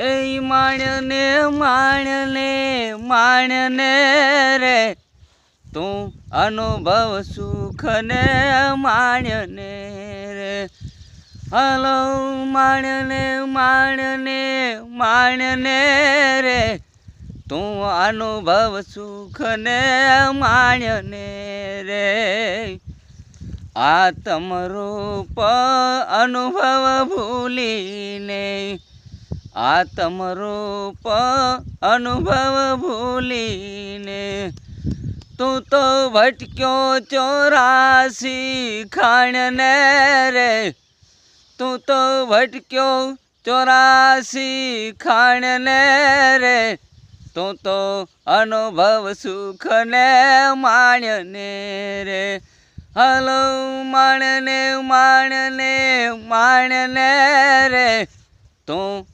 એ માણને માણને માણને રે. તું અનુભવ સુખને માણને રે. હલો માણને માણને માણને રે. તું અનુભવ સુખને માણને રે. આત્મરૂપ અનુભવ ભૂલીને આત્મરૂપ અનુભવ ભૂલીને તું તો ભટક્યો ચોરાસી ખાણને રે. તું તો ભટક્યો ચોરાસી ખાણને રે. તું તો અનુભવ સુખને માણને રે. હલો માણને માણને માણને રે. તું